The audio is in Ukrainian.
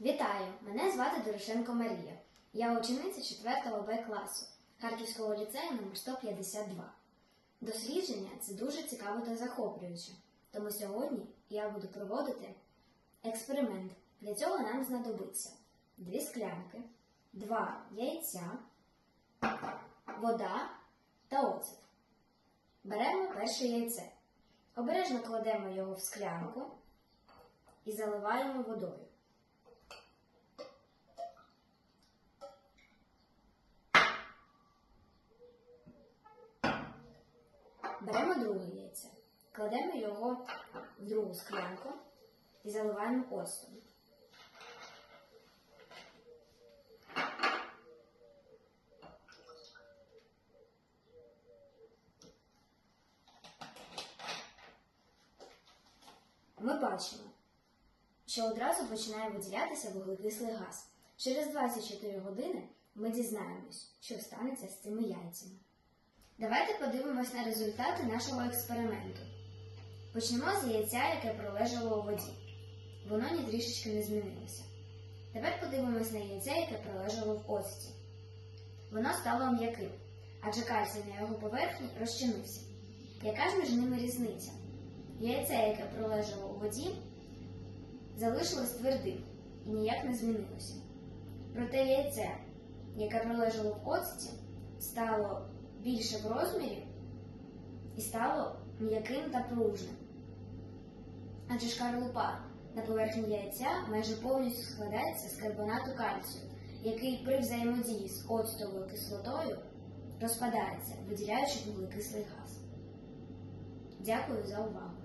Вітаю! Мене звати Дорошенко Марія. Я учениця 4 Б класу Харківського ліцею номер 152. Дослідження це дуже цікаво та захоплююче. Тому сьогодні я буду проводити експеримент. Для цього нам знадобиться дві склянки, два яйця, вода та оцет. Беремо перше яйце. Обережно кладемо його в склянку і заливаємо водою. Беремо друге яйце, кладемо його в другу склянку і заливаємо оцтом. Ми бачимо, що одразу починає виділятися вуглекислий газ. Через 24 години ми дізнаємось, що станеться з цими яйцями. Давайте подивимось на результати нашого експерименту. Почнемо з яйця, яке пролежало у воді. Воно ні трішечки не змінилося. Тепер подивимось на яйце, яке пролежало в оцті. Воно стало м'яким, адже кальцій на його поверхні розчинився. Яка ж між ними різниця? Яйце, яке пролежало у воді, залишилось твердим і ніяк не змінилося. Проте яйце, яке пролежало в оцті, стало більше в розмірі і стало м'яким та пружним. Адже шкарлупа на поверхні яйця майже повністю складається з карбонату кальцію, який при взаємодії з оцтовою кислотою розпадається, виділяючи вуглекислий газ. Дякую за увагу!